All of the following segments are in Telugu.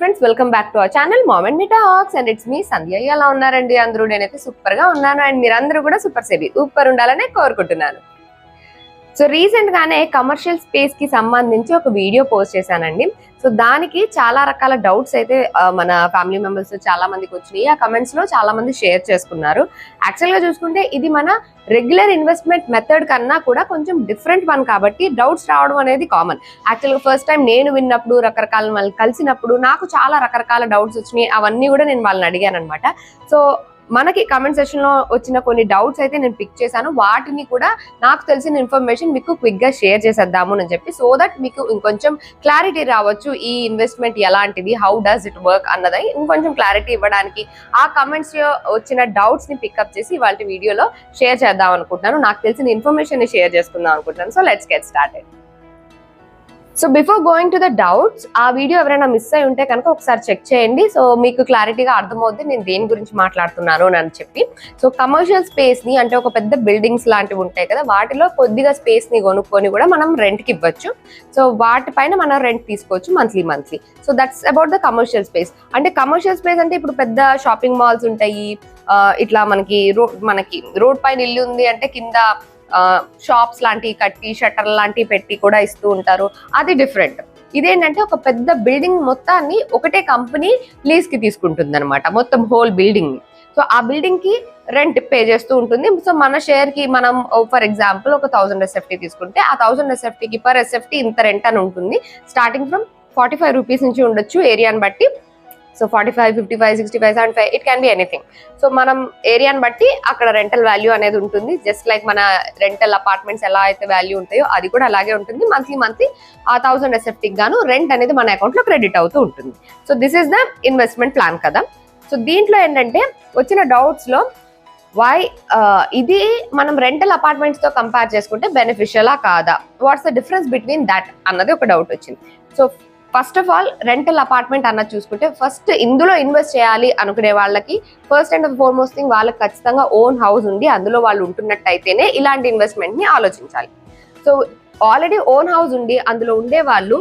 Friends welcome back to our channel mom and me talks and it's me Sandhya ఎలా ఉన్నారండి అందరూ? నేనైతే సూపర్గా ఉన్నాను. అండ్ మీరందరూ కూడా సూపర్ సేవి సూపర్ ఉండాలని కోరుకుంటున్నాను. సో రీసెంట్ గానే కమర్షియల్ స్పేస్కి సంబంధించి ఒక వీడియో పోస్ట్ చేశానండి. సో దానికి చాలా రకాల డౌట్స్ అయితే మన ఫ్యామిలీ మెంబర్స్ చాలా మందికి వచ్చినాయి. ఆ కమెంట్స్లో చాలా మంది షేర్ చేసుకున్నారు. యాక్చువల్గా చూసుకుంటే ఇది మన రెగ్యులర్ ఇన్వెస్ట్మెంట్ మెథడ్ కన్నా కూడా కొంచెం డిఫరెంట్ వన్ కాబట్టి డౌట్స్ రావడం అనేది కామన్ యాక్చువల్గా ఫస్ట్ టైం నేను విన్నప్పుడు రకరకాల వాళ్ళని కలిసినప్పుడు నాకు చాలా రకరకాల డౌట్స్ వచ్చినాయి. అవన్నీ కూడా నేను వాళ్ళని అడిగాను అనమాట సో మనకి కమెంట్ సెక్షన్లో వచ్చిన కొన్ని డౌట్స్ అయితే నేను పిక్ చేశాను. వాటిని కూడా నాకు తెలిసిన ఇన్ఫర్మేషన్ మీకు క్విక్గా షేర్ చేసేద్దాము అని చెప్పి సో దట్ మీకు ఇంకొంచెం క్లారిటీ రావచ్చు ఈ ఇన్వెస్ట్మెంట్ ఎలాంటిది హౌ డస్ ఇట్ వర్క్ అన్నది. ఇంకొంచెం క్లారిటీ ఇవ్వడానికి ఆ కమెంట్స్ వచ్చిన డౌట్స్ని పికప్ చేసి వాళ్ళ వీడియోలో షేర్ చేద్దాం అనుకుంటున్నాను. నాకు తెలిసిన ఇన్ఫర్మేషన్ని షేర్ చేసుకుందాం అనుకుంటున్నాను. So let's get started so before going to the doubts ఆ వీడియో ఎవరైనా మిస్ అయి ఉంటే కనుక ఒకసారి చెక్ చేయండి. సో మీకు క్లారిటీగా అర్థమవుద్ది నేను దేని గురించి మాట్లాడుతున్నాను అని చెప్పి. సో కమర్షియల్ స్పేస్ని అంటే ఒక పెద్ద బిల్డింగ్స్ లాంటివి ఉంటాయి కదా వాటిలో కొద్దిగా స్పేస్ని కొనుక్కొని కూడా మనం రెంట్కి ఇవ్వచ్చు. సో వాటిపైన మనం రెంట్ తీసుకోవచ్చు monthly monthly so that's about the commercial space అంటే కమర్షియల్ స్పేస్ అంటే ఇప్పుడు పెద్ద షాపింగ్ మాల్స్ ఉంటాయి. ఇట్లా మనకి రోడ్ మనకి రోడ్ పైన ఇల్లు ఉంది అంటే కింద షాప్స్ లాంటివి కట్టి షట్టర్ లాంటివి పెట్టి కూడా ఇస్తూ ఉంటారు. అది డిఫరెంట్ ఇదేంటంటే ఒక పెద్ద బిల్డింగ్ మొత్తాన్ని ఒకటే కంపెనీ లీజ్కి తీసుకుంటుంది అనమాట మొత్తం హోల్ బిల్డింగ్ సో ఆ బిల్డింగ్కి రెంట్ పే చేస్తూ ఉంటుంది. సో మన షేర్కి మనం ఫర్ ఎగ్జాంపుల్ ఒక థౌసండ్ ఎస్ఎఫ్టీ తీసుకుంటే ఆ థౌసండ్ ఎస్ఎఫ్టీకి పర్ ఎస్ఎఫ్టీ ఇంత రెంట్ అని ఉంటుంది. Starting from forty five rupees నుంచి ఉండొచ్చు. ఏరియాని బట్టి so forty five fifty five sixty five seventy five it can be anything so మనం ఏరియాని బట్టి అక్కడ రెంటల్ వాల్యూ అనేది ఉంటుంది. జస్ట్ లైక్ మన రెంటల్ అపార్ట్మెంట్స్ ఎలా అయితే వాల్యూ ఉంటాయో అది కూడా అలాగే ఉంటుంది. మంత్లీ మంత్లీ ఆ థౌసండ్ ఎస్ఎఫ్టీకి గాను రెంట్ అనేది మన అకౌంట్లో క్రెడిట్ అవుతూ ఉంటుంది. So this is the investment plan కదా. సో దీంట్లో ఏంటంటే వచ్చిన డౌట్స్లో వై uh, ఇది మనం రెంటల్ అపార్ట్మెంట్స్తో కంపేర్ చేసుకుంటే బెనిఫిషియలా కాదా? What's the difference between that అన్నది ఒక డౌట్ వచ్చింది. So first of all rental apartment అన్న చూసుకుంటే ఫస్ట్ ఇందులో ఇన్వెస్ట్ చేయాలి అనుకునే వాళ్ళకి ఫస్ట్ అండ్ ఫోర్మోస్ట్ థింగ్ వాళ్ళకి ఖచ్చితంగా ఓన్ హౌస్ ఉండి అందులో వాళ్ళు ఉంటున్నట్టయితేనే ఇలాంటి ఇన్వెస్ట్మెంట్ని ఆలోచించాలి. సో ఆల్రెడీ ఓన్ హౌస్ ఉండి అందులో ఉండే వాళ్ళు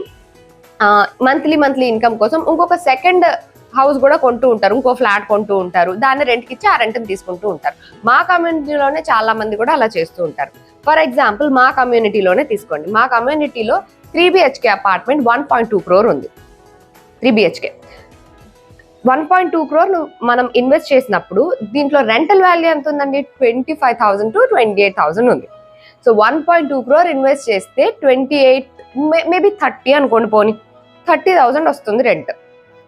మంత్లీ మంత్లీ ఇన్కమ్ కోసం ఇంకొక సెకండ్ హౌస్ కూడా కొంటూ ఉంటారు ఇంకో ఫ్లాట్ కొంటూ ఉంటారు. దాన్ని రెంట్కి ఇచ్చి ఆ రెంట్ని తీసుకుంటూ ఉంటారు. మా కమ్యూనిటీలోనే చాలా మంది కూడా అలా చేస్తూ ఉంటారు. ఫర్ ఎగ్జాంపుల్ మా కమ్యూనిటీలోనే తీసుకోండి. మా కమ్యూనిటీలో three BHK apartment one point two crore ఉంది. Three BHK. One point two crore మనం ఇన్వెస్ట్ చేసినప్పుడు దీంట్లో రెంటల్ వాల్యూ ఎంత ఉందండి? Twenty five thousand to twenty eight thousand ఉంది. So one point two crore invest చేస్తే ట్వంటీ ఎయిట్ మేబీ థర్టీ అనుకోండి పోనీ. థర్టీ థౌసండ్ వస్తుంది రెంట్.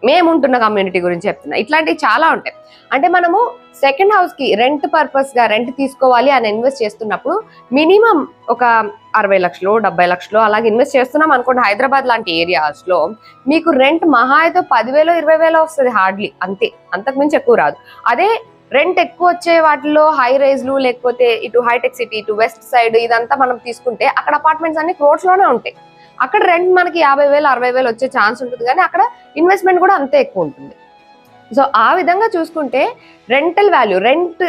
మేము ఉంటున్న కమ్యూనిటీ గురించి చెప్తున్నా. ఇట్లాంటివి చాలా ఉంటాయి. అంటే మనము సెకండ్ హౌస్కి రెంట్ పర్పస్గా రెంట్ తీసుకోవాలి అని ఇన్వెస్ట్ చేస్తున్నప్పుడు మినిమం ఒక అరవై లక్షలు డెబ్బై లక్షలు అలాగే ఇన్వెస్ట్ చేస్తున్నాం అనుకోండి హైదరాబాద్ లాంటి ఏరియాస్లో మీకు రెంట్ మహా అయితే పదివేలు ఇరవై వేలు వస్తుంది హార్డ్లీ అంతే. అంతకు మించి ఎక్కువ రాదు. అదే రెంట్ ఎక్కువ వచ్చే వాటిలో హై రైజ్లు లేకపోతే ఇటు హైటెక్ సిటీ ఇటు వెస్ట్ సైడ్ ఇదంతా మనం తీసుకుంటే అక్కడ అపార్ట్మెంట్స్ అన్ని క్రోడ్స్లోనే ఉంటాయి. అక్కడ రెంట్ మనకి యాభై వేలు అరవై వేలు వచ్చే ఛాన్స్ ఉంటుంది కానీ అక్కడ ఇన్వెస్ట్మెంట్ కూడా అంతే ఎక్కువ ఉంటుంది. సో ఆ విధంగా చూసుకుంటే రెంటల్ వాల్యూ రెంట్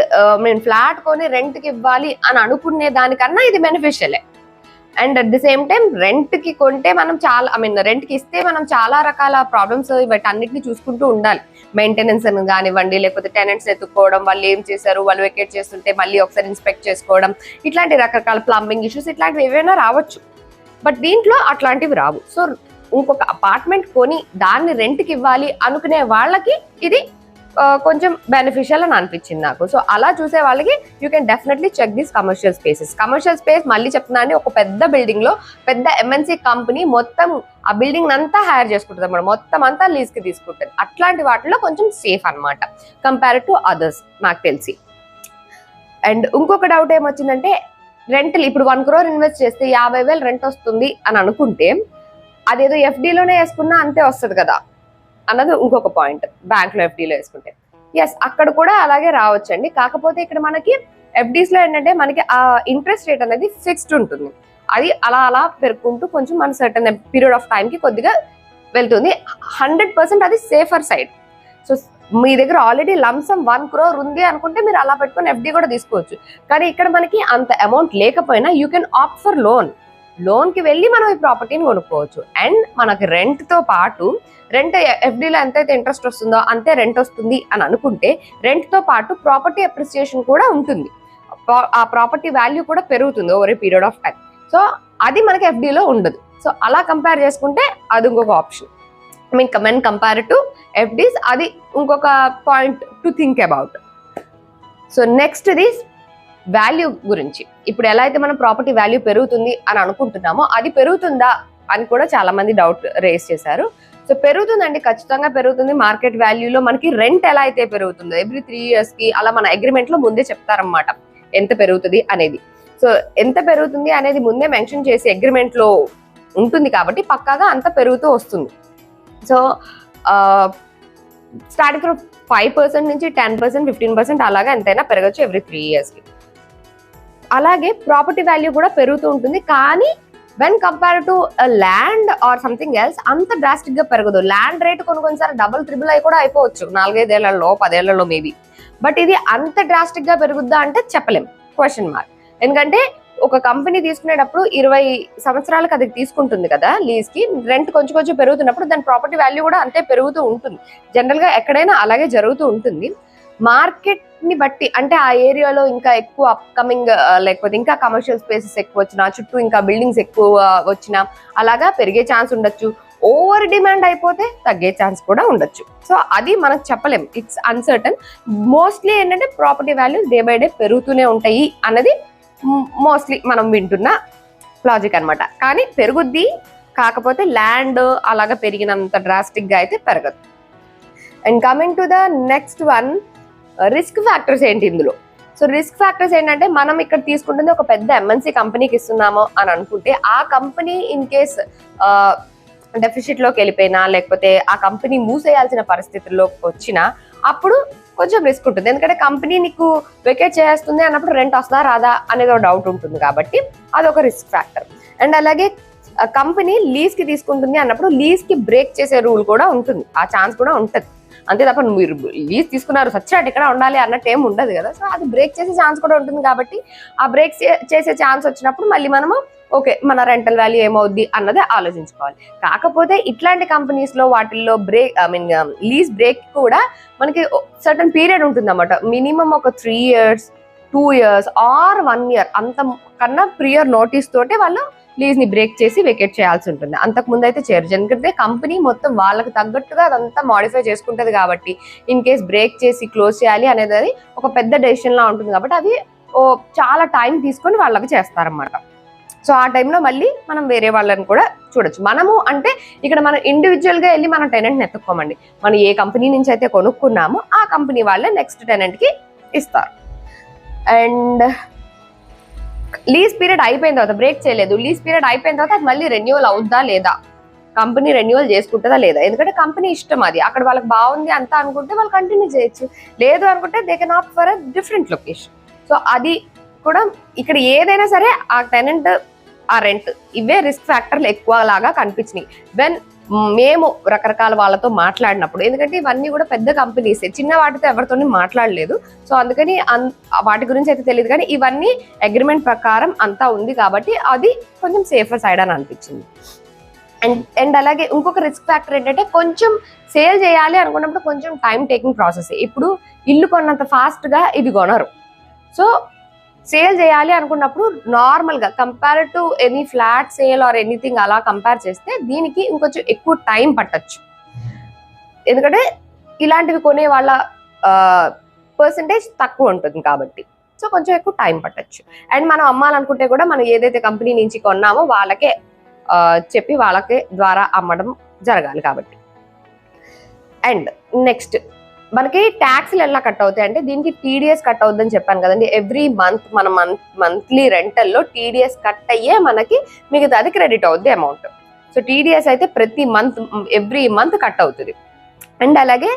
మేము ఫ్లాట్ కొని రెంట్కి ఇవ్వాలి అని అనుకునే దానికన్నా ఇది బెనిఫిషియలే and at the same time రెంట్కి కొంటే మనం చాలా ఐ మీన్ రెంట్కి ఇస్తే మనం చాలా రకాల ప్రాబ్లమ్స్ బట్ అన్నిటినీ చూసుకుంటూ ఉండాలి. మెయింటెనెన్స్ అని కానివ్వండి లేకపోతే టెనెంట్స్ ఎత్తుక్కోవడం వాళ్ళు ఏం చేశారు వాళ్ళు వెకేట్ చేస్తుంటే మళ్ళీ ఒకసారి ఇన్స్పెక్ట్ చేసుకోవడం ఇట్లాంటి రకరకాల ప్లంబింగ్ ఇష్యూస్ ఇట్లాంటివి ఏవైనా రావచ్చు. బట్ దీంట్లో అట్లాంటివి రావు. సో ఇంకొక అపార్ట్మెంట్ కొని దాన్ని రెంట్కి ఇవ్వాలి అనుకునే వాళ్ళకి ఇది కొంచెం బెనిఫిషియల్ అని అనిపించింది నాకు. సో అలా చూసే వాళ్ళకి you can definitely check these commercial spaces commercial space మళ్ళీ చెప్తున్నాను ఒక పెద్ద బిల్డింగ్లో పెద్ద ఎంఎన్సీ కంపెనీ మొత్తం ఆ బిల్డింగ్ అంతా హైర్ చేసుకుంటుంది అనమాట మొత్తం అంతా లీజ్కి తీసుకుంటుంది. అట్లాంటి వాటిలో కొంచెం సేఫ్ అన్నమాట. కంపేర్ టు అదర్స్ నాకు తెలిసి. అండ్ ఇంకొక డౌట్ ఏమొచ్చిందంటే రెంటల్ ఇప్పుడు వన్ క్రోర్ ఇన్వెస్ట్ చేస్తే యాభై వేలు రెంట్ వస్తుంది అని అనుకుంటే అదేదో ఎఫ్డీలోనే వేసుకున్నా అంతే వస్తుంది కదా అన్నది ఇంకొక పాయింట్ బ్యాంక్లో ఎఫ్డీలో వేసుకుంటే. ఎస్ అక్కడ కూడా అలాగే రావచ్చండి. కాకపోతే ఇక్కడ మనకి ఎఫ్డీస్లో ఏంటంటే మనకి ఆ ఇంట్రెస్ట్ రేట్ అనేది ఫిక్స్డ్ ఉంటుంది. అది అలా అలా పెరుగుకుంటూ కొంచెం మన సర్టన్ పీరియడ్ ఆఫ్ టైం కి కొద్దిగా వెళ్తుంది. హండ్రెడ్ పర్సెంట్ అది సేఫర్ సైడ్. సో మీ దగ్గర ఆల్రెడీ లంసం వన్ క్రోర్ ఉంది అనుకుంటే మీరు అలా పెట్టుకొని ఎఫ్డీ కూడా తీసుకోవచ్చు. కానీ ఇక్కడ మనకి అంత అమౌంట్ లేకపోయినా you can opt for loan లోన్కి వెళ్ళి మనం ఈ ప్రాపర్టీని కొనుక్కోవచ్చు. అండ్ మనకి రెంట్తో పాటు రెంట్ ఎఫ్డీలో ఎంతైతే ఇంట్రెస్ట్ వస్తుందో అంతే రెంట్ వస్తుంది అని అనుకుంటే రెంట్తో పాటు ప్రాపర్టీ అప్రిసియేషన్ కూడా ఉంటుంది. ఆ ప్రాపర్టీ వాల్యూ కూడా పెరుగుతుంది over a period of time so అది మనకి ఎఫ్డీలో ఉండదు. సో అలా కంపేర్ చేసుకుంటే అది ఇంకొక option I mean common compare to FDs అది ఇంకొక point to think about so next ఇది వాల్యూ గురించి. ఇప్పుడు ఎలా అయితే మనం ప్రాపర్టీ వాల్యూ పెరుగుతుంది అని అనుకుంటున్నామో అది పెరుగుతుందా అని కూడా చాలా మంది డౌట్ రేస్ చేశారు. సో పెరుగుతుందండి ఖచ్చితంగా పెరుగుతుంది. మార్కెట్ వాల్యూలో మనకి రెంట్ ఎలా అయితే పెరుగుతుందో ఎవ్రీ త్రీ ఇయర్స్కి అలా మన అగ్రిమెంట్లో ముందే చెప్తారన్నమాట. ఎంత పెరుగుతుంది అనేది. సో ఎంత పెరుగుతుంది అనేది ముందే మెన్షన్ చేసి అగ్రిమెంట్లో ఉంటుంది కాబట్టి పక్కాగా అంత పెరుగుతూ వస్తుంది. So starting from five percent నుంచి టెన్ పర్సెంట్ ఫిఫ్టీన్ పర్సెంట్ అలాగా ఎంతైనా పెరగచ్చు ఎవ్రీ త్రీ ఇయర్స్కి అలాగే ప్రాపర్టీ వాల్యూ కూడా పెరుగుతూ ఉంటుంది. కానీ when compare to land or something else అంత డ్రాస్టిక్గా పెరగదు. ల్యాండ్ రేట్ కొన్ని కొన్నిసారి డబుల్ త్రిబుల్ అయి కూడా అయిపోవచ్చు. నాలుగైదేళ్ళలో పదేళ్ళలో మేబీ బట్ ఇది అంత డ్రాస్టిక్గా పెరుగుద్దా అంటే చెప్పలేం. క్వశ్చన్ మార్క్ ఎందుకంటే ఒక కంపెనీ తీసుకునేటప్పుడు ఇరవై సంవత్సరాలకు అది తీసుకుంటుంది కదా లీజ్కి రెంట్ కొంచెం కొంచెం పెరుగుతున్నప్పుడు దాని ప్రాపర్టీ వాల్యూ కూడా అంతే పెరుగుతూ ఉంటుంది. జనరల్గా ఎక్కడైనా అలాగే జరుగుతూ ఉంటుంది. మార్కెట్ని బట్టి అంటే ఆ ఏరియాలో ఇంకా ఎక్కువ అప్కమింగ్ లేకపోతే ఇంకా కమర్షియల్ స్పేసెస్ ఎక్కువ వచ్చినా చుట్టూ ఇంకా బిల్డింగ్స్ ఎక్కువ వచ్చినా అలాగా పెరిగే ఛాన్స్ ఉండొచ్చు. ఓవర్ డిమాండ్ అయిపోతే తగ్గే ఛాన్స్ కూడా ఉండొచ్చు. సో అది మనకు చెప్పలేం. ఇట్స్ అన్సర్టన్ మోస్ట్లీ ఏంటంటే property values day by day పెరుగుతూనే ఉంటాయి అన్నది మోస్ట్లీ మనం వింటున్న లాజిక్ అన్నమాట. కానీ పెరుగుద్ది కాకపోతే ల్యాండ్ అలాగా పెరిగినంత డ్రాస్టిక్గా అయితే పెరగదు. And coming to the next one risk factors ఏంటి ఇందులో? సో రిస్క్ ఫ్యాక్టర్స్ ఏంటంటే మనం ఇక్కడ తీసుకుంటుంది ఒక పెద్ద ఎంఎన్సీ కంపెనీకి ఇస్తున్నాము అని అనుకుంటే ఆ కంపెనీ ఇన్ కేస్ డెఫిషిట్లోకి వెళ్ళిపోయినా లేకపోతే ఆ కంపెనీ మూసేయాల్సిన పరిస్థితుల్లోకి వచ్చినా అప్పుడు కొంచెం రిస్క్ ఉంటుంది. ఎందుకంటే కంపెనీ నీకు వెకేట్ చేస్తుంది అన్నప్పుడు రెంట్ వస్తుందా రాదా అనేది ఒక డౌట్ ఉంటుంది కాబట్టి అదొక రిస్క్ ఫ్యాక్టర్ అండ్ అలాగే కంపెనీ లీజ్కి తీసుకుంటుంది అన్నప్పుడు లీజ్కి బ్రేక్ చేసే రూల్ కూడా ఉంటుంది. ఆ ఛాన్స్ కూడా ఉంటుంది. అంతే తప్ప మీరు లీజ్ తీసుకున్నారు సచ్చినట్టు ఇక్కడ ఉండాలి అన్నట్టు ఏం ఉండదు కదా. సో అది బ్రేక్ చేసే ఛాన్స్ కూడా ఉంటుంది కాబట్టి ఆ బ్రేక్ చేసే ఛాన్స్ వచ్చినప్పుడు మళ్ళీ మనము ఓకే మన రెంటల్ వాల్యూ ఏమవుద్ది అన్నది ఆలోచించుకోవాలి. కాకపోతే ఇట్లాంటి కంపెనీస్లో వాటిల్లో break I mean lease break కూడా మనకి సర్టన్ పీరియడ్ ఉంటుంది మినిమం ఒక three years two years or one year అంత కన్నా ప్రియర్ నోటీస్ తోటే వాళ్ళు లీజ్ని బ్రేక్ చేసి వెకేట్ చేయాల్సి ఉంటుంది. అంతకు ముందు అయితే చేయరు. ఎందుకంటే కంపెనీ మొత్తం వాళ్ళకి తగ్గట్టుగా అదంతా మాడిఫై చేసుకుంటుంది కాబట్టి ఇన్ కేస్ బ్రేక్ చేసి క్లోజ్ చేయాలి అనేది అది ఒక పెద్ద డెసిషన్ లా ఉంటుంది కాబట్టి అవి ఓ చాలా టైం తీసుకొని వాళ్ళకి చేస్తారన్నమాట. సో ఆ టైంలో మళ్ళీ మనం వేరే వాళ్ళని కూడా చూడొచ్చు. మనము అంటే ఇక్కడ మనం ఇండివిజువల్గా వెళ్ళి మన టెనెంట్ని ఎత్తుక్కోమండి. మనం ఏ కంపెనీ నుంచి అయితే కొనుక్కున్నామో ఆ కంపెనీ వాళ్ళే నెక్స్ట్ టెనెంట్కి ఇస్తారు. అండ్ లీజ్ పీరియడ్ అయిపోయిన తర్వాత బ్రేక్ చేయలేదు. లీజ్ పీరియడ్ అయిపోయిన తర్వాత అది మళ్ళీ రెన్యువల్ అవుద్దా లేదా? కంపెనీ రెన్యువల్ చేసుకుంటుందా లేదా? ఎందుకంటే కంపెనీ ఇష్టం అది. అక్కడ వాళ్ళకి బాగుంది అంతా అనుకుంటే వాళ్ళు కంటిన్యూ చేయొచ్చు. లేదు అనుకుంటే they can opt for a different location so అది కూడా ఇక్కడ ఏదైనా సరే ఆ టెనెంట్ ఆ రెంట్ ఇవే రిస్క్ ఫ్యాక్టర్లు ఎక్కువ లాగా కనిపించినాయి. వెన్ మేము రకరకాల వాళ్ళతో మాట్లాడినప్పుడు ఎందుకంటే ఇవన్నీ కూడా పెద్ద కంపెనీస్ చిన్న వాటితో ఎవరితోని మాట్లాడలేదు. సో అందుకని అన్- వాటి గురించి అయితే తెలియదు కానీ ఇవన్నీ అగ్రిమెంట్ ప్రకారం అంతా ఉంది కాబట్టి అది కొంచెం సేఫర్ సైడ్ అని అనిపించింది. అండ్ అండ్ అలాగే ఇంకొక రిస్క్ ఫ్యాక్టర్ ఏంటంటే కొంచెం సేల్ చేయాలి అనుకున్నప్పుడు కొంచెం టైం టేకింగ్ ప్రాసెస్ ఇప్పుడు ఇల్లు కొన్నంత ఫాస్ట్గా ఇది కొనరు. సో సేల్ చేయాలి అనుకున్నప్పుడు నార్మల్గా compare to any flat sale or anything అలా కంపేర్ చేస్తే దీనికి ఇంకొంచెం ఎక్కువ టైం పట్టచ్చు. ఎందుకంటే ఇలాంటివి కొనే వాళ్ళ పర్సంటేజ్ తక్కువ ఉంటుంది కాబట్టి. సో కొంచెం ఎక్కువ టైం పట్టొచ్చు. అండ్ మనం అమ్మాలనుకుంటే కూడా మనం ఏదైతే కంపెనీ నుంచి కొన్నామో వాళ్ళకే చెప్పి వాళ్ళకే ద్వారా అమ్మడం జరగాలి కాబట్టి. అండ్ నెక్స్ట్ మనకి ట్యాక్స్లు ఎలా కట్ అవుతాయి? అంటే దీనికి టీడీఎస్ కట్ అవుతుందని చెప్పాను కదండి. ఎవ్రీ మంత్ మన మంత్ మంత్లీ రెంటల్లో టీడీఎస్ కట్ అయ్యే మనకి మిగతాది క్రెడిట్ అవుద్ది అమౌంట్ సో టీడీఎస్ అయితే ప్రతి మంత్ ఎవ్రీ మంత్ కట్ అవుతుంది. అండ్ అలాగే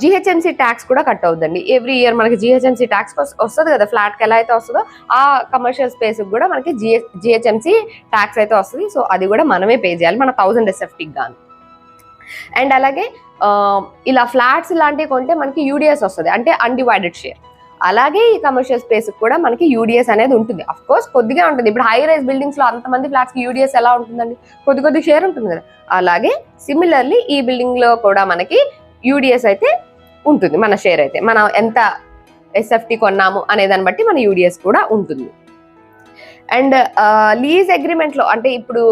జిహెచ్ఎంసీ ట్యాక్స్ కూడా కట్ అవుద్దండి. ఎవ్రీ ఇయర్ మనకి జిహెచ్ఎంసీ ట్యాక్స్ వస్తుంది కదా. ఫ్లాట్కి ఎలా అయితే వస్తుందో ఆ కమర్షియల్ స్పేస్ కూడా మనకి జిహెచ్ జిహెచ్ఎంసీ ట్యాక్స్ అయితే వస్తుంది. సో అది కూడా మనమే పే చేయాలి. మన థౌసండ్ ఎస్ఎఫ్టీకి గాను. అండ్ అలాగే ఇలా ఫ్లాట్స్ ఇలాంటివి కొంటే మనకి యూడిఎస్ వస్తుంది. అంటే అన్డివైడెడ్ షేర్ అలాగే ఈ కమర్షియల్ స్పేస్ కూడా మనకి యూడిఎస్ అనేది ఉంటుంది. అఫ్ కోర్స్ కొద్దిగా ఉంటుంది. ఇప్పుడు హై రైజ్ బిల్డింగ్స్లో అంతమంది ఫ్లాట్స్కి యూడిఎస్ ఎలా ఉంటుందండి? కొద్ది కొద్ది షేర్ ఉంటుంది కదా. అలాగే సిమిలర్లీ ఈ బిల్డింగ్లో కూడా మనకి యూడిఎస్ అయితే ఉంటుంది. మన షేర్ అయితే. మనం ఎంత ఎస్ఎఫ్టీ కొన్నాము అనే దాన్ని బట్టి మన యూడిఎస్ కూడా ఉంటుంది. అండ్ లీజ్ అగ్రిమెంట్లో అంటే ఇప్పుడు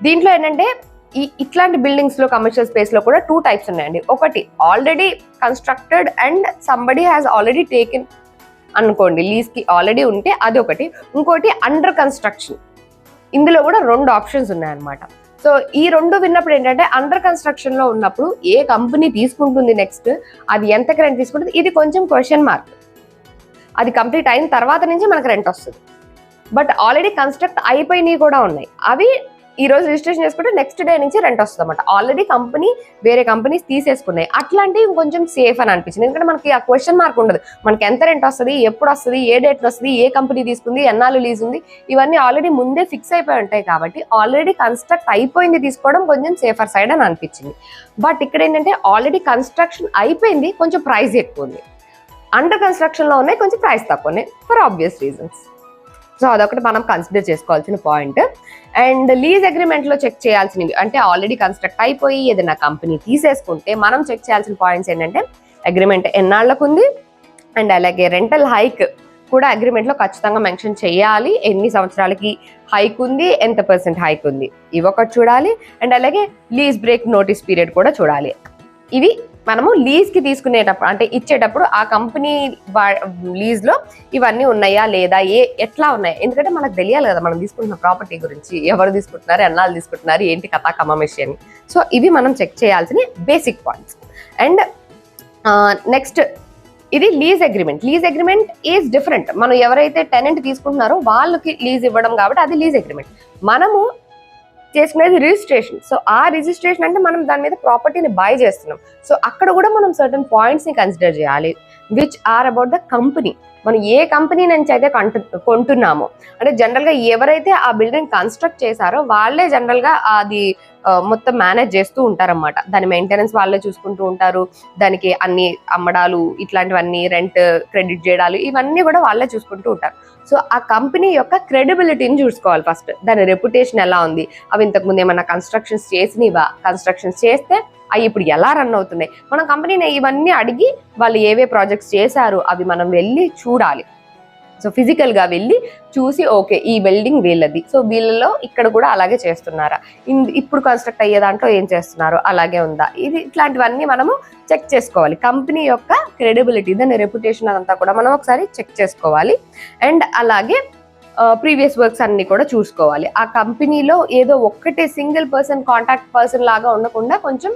దీంట్లో ఏంటంటే ఈ ఇట్లాంటి బిల్డింగ్స్లో కమర్షియల్ స్పేస్లో కూడా టూ టైప్స్ ఉన్నాయండి. ఒకటి already constructed and somebody has already taken అనుకోండి లీజ్కి ఆల్రెడీ ఉంటే అది ఒకటి. ఇంకోటి అండర్ కన్స్ట్రక్షన్ ఇందులో కూడా రెండు ఆప్షన్స్ ఉన్నాయన్నమాట. సో ఈ రెండు విన్నప్పుడు ఏంటంటే అండర్ కన్స్ట్రక్షన్లో ఉన్నప్పుడు ఏ కంపెనీ తీసుకుంటుంది నెక్స్ట్ అది ఎంత రెంట్ తీసుకుంటుంది? ఇది కొంచెం క్వశ్చన్ మార్క్ అది కంప్లీట్ అయిన తర్వాత నుంచి మనకు రెంట్ వస్తుంది. బట్ ఆల్రెడీ కన్స్ట్రక్ట్ అయిపోయినవి కూడా ఉన్నాయి. అవి ఈ రోజు రిజిస్ట్రేషన్ చేసుకుంటే నెక్స్ట్ డే నుంచి రెంట్ వస్తుంది అనమాట ఆల్రెడీ కంపెనీ వేరే కంపెనీస్ తీసేసుకున్నాయి. అట్లాంటివి కొంచెం సేఫ్ అని అనిపించింది. ఎందుకంటే మనకి ఆ క్వశ్చన్ మార్క్ ఉండదు. మనకి ఎంత రెంట్ వస్తుంది ఎప్పుడు వస్తుంది ఏ డేట్ వస్తుంది ఏ కంపెనీ తీసుకుంది ఎన్నాళ్ళు లీజ్ ఉంది ఇవన్నీ ఆల్రెడీ ముందే ఫిక్స్ అయిపోయి ఉంటాయి కాబట్టి ఆల్రెడీ కన్స్ట్రక్ట్ అయిపోయింది తీసుకోవడం కొంచెం సేఫర్ సైడ్ అని అనిపించింది. బట్ ఇక్కడ ఏంటంటే ఆల్రెడీ కన్స్ట్రక్షన్ అయిపోయింది కొంచెం ప్రైస్ ఎక్కువ ఉంది. అండర్ కన్స్ట్రక్షన్లో ఉన్నాయి కొంచెం ప్రైస్ తక్కువ ఉన్నాయి ఫర్ ఆబ్వియస్ రీజన్స్ సో అదొకటి మనం కన్సిడర్ చేసుకోవాల్సిన పాయింట్ అండ్ లీజ్ అగ్రిమెంట్లో చెక్ చేయాల్సినవి అంటే ఆల్రెడీ కన్స్ట్రక్ట్ అయిపోయి ఏదైనా కంపెనీ తీసేసుకుంటే మనం చెక్ చేయాల్సిన పాయింట్స్ ఏంటంటే అగ్రిమెంట్ ఎన్నాళ్ళకు ఉంది అండ్ అలాగే రెంటల్ హైక్ కూడా అగ్రిమెంట్లో ఖచ్చితంగా మెన్షన్ చేయాలి. ఎన్ని సంవత్సరాలకి హైక్ ఉంది ఎంత పర్సెంట్ హైక్ ఉంది. ఇవి ఒకటి చూడాలి. అండ్ అలాగే లీజ్ బ్రేక్ నోటీస్ పీరియడ్ కూడా చూడాలి. ఇవి మనము లీజ్కి తీసుకునేటప్పుడు అంటే ఇచ్చేటప్పుడు ఆ కంపెనీ లీజ్లో ఇవన్నీ ఉన్నాయా లేదా ఏ ఎట్లా ఉన్నాయి? ఎందుకంటే మనకు తెలియాలి కదా మనం తీసుకుంటున్న ప్రాపర్టీ గురించి. ఎవరు తీసుకుంటున్నారు ఎన్నాళ్ళు తీసుకుంటున్నారు ఏంటి కథా కమమిషి అని సో ఇవి మనం చెక్ చేయాల్సిన బేసిక్ పాయింట్స్ అండ్ నెక్స్ట్ ఇది lease agreement lease agreement is different మనం ఎవరైతే టెనెంట్ తీసుకుంటున్నారో వాళ్ళకి లీజ్ ఇవ్వడం కాబట్టి అది లీజ్ అగ్రిమెంట్ మనము చేసుకునేది రిజిస్ట్రేషన్ సో ఆ రిజిస్ట్రేషన్ అంటే మనం దాని మీద ప్రాపర్టీని బై చేస్తున్నాం. సో అక్కడ కూడా మనం సర్టన్ పాయింట్స్ని కన్సిడర్ చేయాలి which are about the company మనం ఏ కంపెనీ నుంచి అయితే కొంటు కొంటున్నామో. అంటే జనరల్గా ఎవరైతే ఆ బిల్డింగ్ కన్స్ట్రక్ట్ చేశారో వాళ్ళే జనరల్గా అది మొత్తం మేనేజ్ చేస్తూ ఉంటారన్నమాట. దాని మెయింటెనెన్స్ వాళ్ళే చూసుకుంటూ ఉంటారు. దానికి అన్ని అమ్మడాలు ఇట్లాంటివన్నీ రెంట్ క్రెడిట్ చేయడాలు ఇవన్నీ కూడా వాళ్ళే చూసుకుంటూ ఉంటారు. సో ఆ కంపెనీ యొక్క క్రెడిబిలిటీని చూసుకోవాలి ఫస్ట్ దాని రెప్యుటేషన్ ఎలా ఉంది? అవి ఇంతకుముందు ఏమైనా ఏమన్నా కన్స్ట్రక్షన్స్ చేసినవా? కన్స్ట్రక్షన్స్ చేస్తే అవి ఇప్పుడు ఎలా రన్ అవుతున్నాయి? మన కంపెనీని ఇవన్నీ అడిగి వాళ్ళు ఏవే ప్రాజెక్ట్స్ చేశారు అవి మనం వెళ్ళి చూడాలి. సో ఫిజికల్గా వెళ్ళి చూసి ఓకే ఈ బిల్డింగ్ వీళ్ళది. సో వీళ్ళలో ఇక్కడ కూడా అలాగే చేస్తున్నారా? ఇప్పుడు కన్స్ట్రక్ట్ అయ్యే దాంట్లో ఏం చేస్తున్నారు? అలాగే ఉందా? ఇది ఇట్లాంటివన్నీ మనము చెక్ చేసుకోవాలి. కంపెనీ యొక్క క్రెడిబిలిటీ దాని రెప్యుటేషన్ అదంతా కూడా మనం ఒకసారి చెక్ చేసుకోవాలి. అండ్ అలాగే ప్రీవియస్ వర్క్స్ అన్ని కూడా చూసుకోవాలి. ఆ కంపెనీలో ఏదో ఒక్కటే సింగిల్ పర్సన్ కాంటాక్ట్ పర్సన్ లాగా ఉండకుండా కొంచెం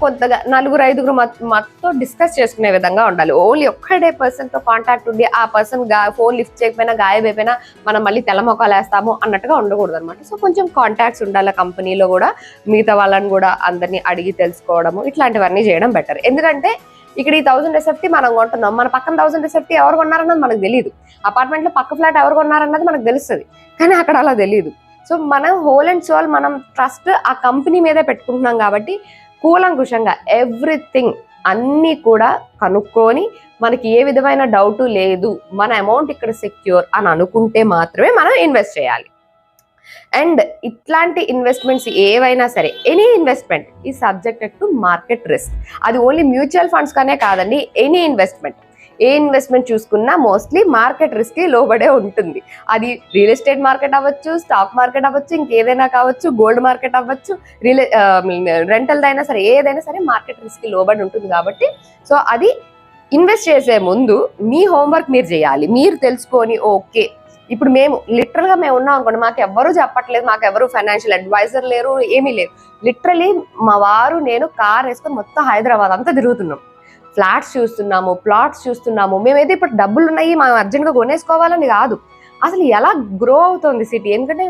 కొద్దిగా నలుగురు ఐదుగురు మాతో డిస్కస్ చేసుకునే విధంగా ఉండాలి. ఓన్లీ ఒక్కడే పర్సన్తో కాంటాక్ట్ ఉండి ఆ పర్సన్ ఫోన్ లిఫ్ట్ చేయకపోయినా గాయమైపోయినా మనం మళ్ళీ తెల్ల వేస్తాము అన్నట్టుగా ఉండకూడదు అనమాట సో కొంచెం కాంటాక్ట్స్ ఉండాలి కంపెనీలో కూడా మిగతా వాళ్ళని కూడా అందరినీ అడిగి తెలుసుకోవడము ఇట్లాంటివన్నీ చేయడం బెటర్ ఎందుకంటే ఇక్కడ ఈ థౌసండ్ ఎస్ఎఫ్టీ మనం కొంటున్నాం. మన పక్కన థౌసండ్ ఎస్ఎఫ్టీ ఎవరు కొన్నారన్నది మనకు తెలియదు అపార్ట్మెంట్లో పక్క ఫ్లాట్ ఎవరు కొన్నారన్నది మనకు తెలుస్తుంది. కానీ అక్కడ అలా తెలియదు సో మనం హోల్ అండ్ సోల్ మనం ట్రస్ట్ ఆ కంపెనీ మీదే పెట్టుకుంటున్నాం కాబట్టి కూలంకుషంగా ఎవ్రీథింగ్ అన్నీ కూడా కనుక్కొని మనకి ఏ విధమైన డౌట్ లేదు మన అమౌంట్ ఇక్కడ సెక్యూర్ అని అనుకుంటే మాత్రమే మనం ఇన్వెస్ట్ చేయాలి. అండ్ ఇట్లాంటి ఇన్వెస్ట్మెంట్స్ ఏవైనా సరే any investment is subject to market risk. అది ఓన్లీ మ్యూచువల్ ఫండ్స్ కానే కాదండి ఎనీ ఇన్వెస్ట్మెంట్. ఏ ఇన్వెస్ట్మెంట్ చూసుకున్నా మోస్ట్లీ మార్కెట్ రిస్క్ లోబడే ఉంటుంది. అది రియల్ ఎస్టేట్ మార్కెట్ అవ్వచ్చు స్టాక్ మార్కెట్ అవ్వచ్చు ఇంకేదైనా కావచ్చు గోల్డ్ మార్కెట్ అవ్వచ్చు రియల్ రెంటల్ అయినా సరే ఏదైనా సరే మార్కెట్ రిస్క్ లోబడి ఉంటుంది కాబట్టి. సో అది ఇన్వెస్ట్ చేసే ముందు మీ హోంవర్క్ మీరు చేయాలి. మీరు తెలుసుకొని ఓకే. ఇప్పుడు మేము లిటరల్గా మేము ఉన్నాం అనుకోండి మాకు ఎవరు చెప్పట్లేదు మాకు ఎవరు ఫైనాన్షియల్ అడ్వైజర్ లేరు ఏమీ లేరు లిటరలీ మా వారు నేను కార్ వేసుకొని మొత్తం హైదరాబాద్ అంతా తిరుగుతున్నాం. ఫ్లాట్స్ చూస్తున్నాము ప్లాట్స్ చూస్తున్నాము. మేమైతే ఇప్పుడు డబ్బులు ఉన్నాయి మనం అర్జెంట్గా కొనేసుకోవాలని కాదు. అసలు ఎలా గ్రో అవుతుంది సిటీ ఎందుకంటే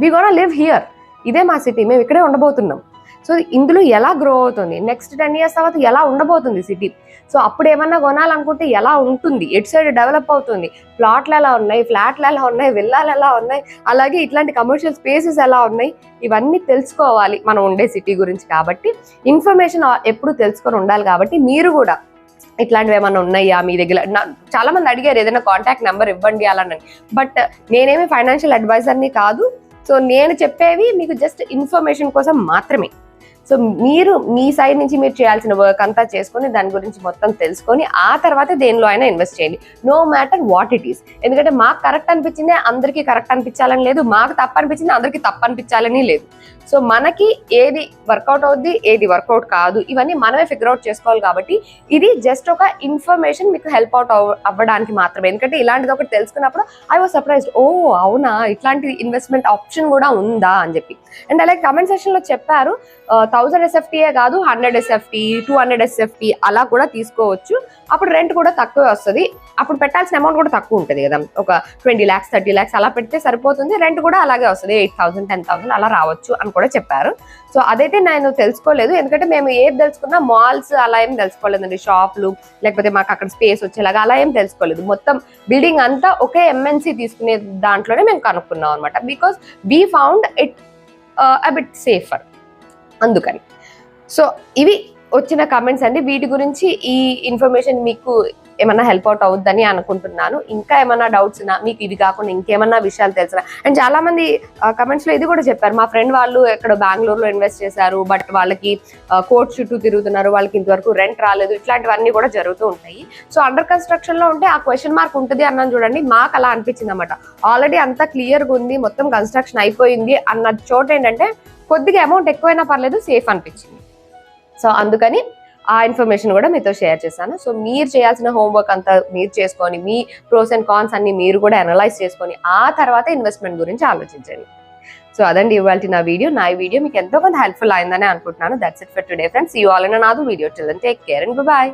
వి గోనా లివ్ హియర్ ఇదే మా సిటీ మేము ఇక్కడే ఉండబోతున్నాం. సో ఇందులో ఎలా గ్రో అవుతుంది? నెక్స్ట్ టెన్ ఇయర్స్ తర్వాత ఎలా ఉండబోతుంది సిటీ సో అప్పుడు ఏమన్నా కొనాలనుకుంటే ఎలా ఉంటుంది? ఎటు సైడ్ డెవలప్ అవుతుంది? ప్లాట్లు ఎలా ఉన్నాయి? ఫ్లాట్లు ఎలా ఉన్నాయి? విల్లాలు ఎలా ఉన్నాయి? అలాగే ఇట్లాంటి కమర్షియల్ స్పేసెస్ ఎలా ఉన్నాయి? ఇవన్నీ తెలుసుకోవాలి మనం ఉండే సిటీ గురించి కాబట్టి. ఇన్ఫర్మేషన్ ఎప్పుడు తెలుసుకొని ఉండాలి కాబట్టి మీరు కూడా ఇట్లాంటివి ఏమైనా ఉన్నాయా మీ దగ్గర? చాలా మంది అడిగారు ఏదైనా కాంటాక్ట్ నెంబర్ ఇవ్వండి అలానని బట్ నేనేమి ఫైనాన్షియల్ అడ్వైజర్ని కాదు. సో నేను చెప్పేవి మీకు జస్ట్ ఇన్ఫర్మేషన్ కోసం మాత్రమే. సో మీరు మీ సైడ్ నుంచి మీరు చేయాల్సిన వర్క్ అంతా చేసుకొని దాని గురించి మొత్తం తెలుసుకొని ఆ తర్వాత దేనిలో అయినా ఇన్వెస్ట్ చేయండి. No matter what it is ఎందుకంటే మాకు కరెక్ట్ అనిపించింది అందరికీ కరెక్ట్ అనిపించాలని లేదు. మాకు తప్పు అనిపించింది అందరికీ తప్పు అనిపించాలని లేదు. సో మనకి ఏది వర్కౌట్ అవుద్ది ఏది వర్కౌట్ కాదు. ఇవన్నీ మనమే ఫిగర్ అవుట్ చేసుకోవాలి కాబట్టి ఇది జస్ట్ ఒక ఇన్ఫర్మేషన్ మీకు హెల్ప్ అవుట్ అవ్వడానికి మాత్రమే. ఎందుకంటే ఇలాంటిది ఒకటి తెలుసుకున్నప్పుడు ఐ వాజ్ సర్ప్రైజ్డ్ ఓ అవునా? ఇట్లాంటి ఇన్వెస్ట్మెంట్ ఆప్షన్ కూడా ఉందా? అని చెప్పి. అండ్ అలాగే కమెంట్ సెషన్లో చెప్పారు థౌసండ్ ఎస్ఎఫ్టీయే కాదు hundred SFT two hundred SFT అలా కూడా తీసుకోవచ్చు. అప్పుడు రెంట్ కూడా తక్కువే వస్తుంది. అప్పుడు పెట్టాల్సిన అమౌంట్ కూడా తక్కువ ఉంటుంది కదా. ఒక ట్వంటీ ల్యాక్స్ థర్టీ ల్యాక్స్ అలా పెడితే సరిపోతుంది. రెంట్ కూడా అలాగే వస్తుంది. ఎయిట్ థౌసండ్ టెన్ థౌసండ్ అలా రావచ్చు అని కూడా చెప్పారు. సో అదైతే నేను తెలుసుకోలేదు. ఎందుకంటే మేము ఏది తెలుసుకున్నా మాల్స్ అలా ఏం తెలుసుకోలేదండి. షాప్లు లేకపోతే మాకు అక్కడ స్పేస్ వచ్చేలాగా అలా ఏం తెలుసుకోలేదు. మొత్తం బిల్డింగ్ అంతా ఒకే ఎంఎన్సీ తీసుకునే దాంట్లోనే మేము కనుక్కున్నాం అనమాట because we found it a bit safer అందుకని. సో ఇవి వచ్చిన కమెంట్స్ అండి. వీటి గురించి ఈ ఇన్ఫర్మేషన్ మీకు ఏమన్నా హెల్ప్ అవుట్ అవుద్దని అనుకుంటున్నాను. ఇంకా ఏమన్నా డౌట్స్ ఉన్నా మీకు ఇది కాకుండా ఇంకేమన్నా విషయాలు తెలిసిన. అండ్ చాలా మంది కమెంట్స్లో ఇది కూడా చెప్పారు. మా ఫ్రెండ్ వాళ్ళు ఎక్కడ బెంగళూరులో ఇన్వెస్ట్ చేశారు. బట్ వాళ్ళకి కోర్ట్ చుట్టూ తిరుగుతున్నారు. వాళ్ళకి ఇంతవరకు రెంట్ రాలేదు. ఇట్లాంటివన్నీ కూడా జరుగుతూ ఉంటాయి. సో అండర్ కన్స్ట్రక్షన్లో ఉంటే ఆ క్వశ్చన్ మార్క్ ఉంటుంది అన్నాను చూడండి. మాకు అలా అనిపించింది అనమాట ఆల్రెడీ అంతా క్లియర్గా ఉంది. మొత్తం కన్స్ట్రక్షన్ అయిపోయింది అన్న చోట ఏంటంటే కొద్దిగా అమౌంట్ ఎక్కువైనా పర్లేదు సేఫ్ అనిపించింది. సో అందుకని ఆ ఇన్ఫర్మేషన్ కూడా మీతో షేర్ చేశాను. సో మీరు చేయాల్సిన హోంవర్క్ అంతా మీరు చేసుకొని మీ ప్రోస్ అండ్ కాన్స్ అన్ని మీరు కూడా అనలైజ్ చేసుకొని ఆ తర్వాత ఇన్వెస్ట్మెంట్ గురించి ఆలోచించండి. సో అదండి ఇవాళ నా వీడియో. నా వీడియో మీకు ఎంతో కొంత హెల్ప్ఫుల్ అయిందని అనుకుంటున్నాను. That's it for today friends you all నాదు video children take care and bye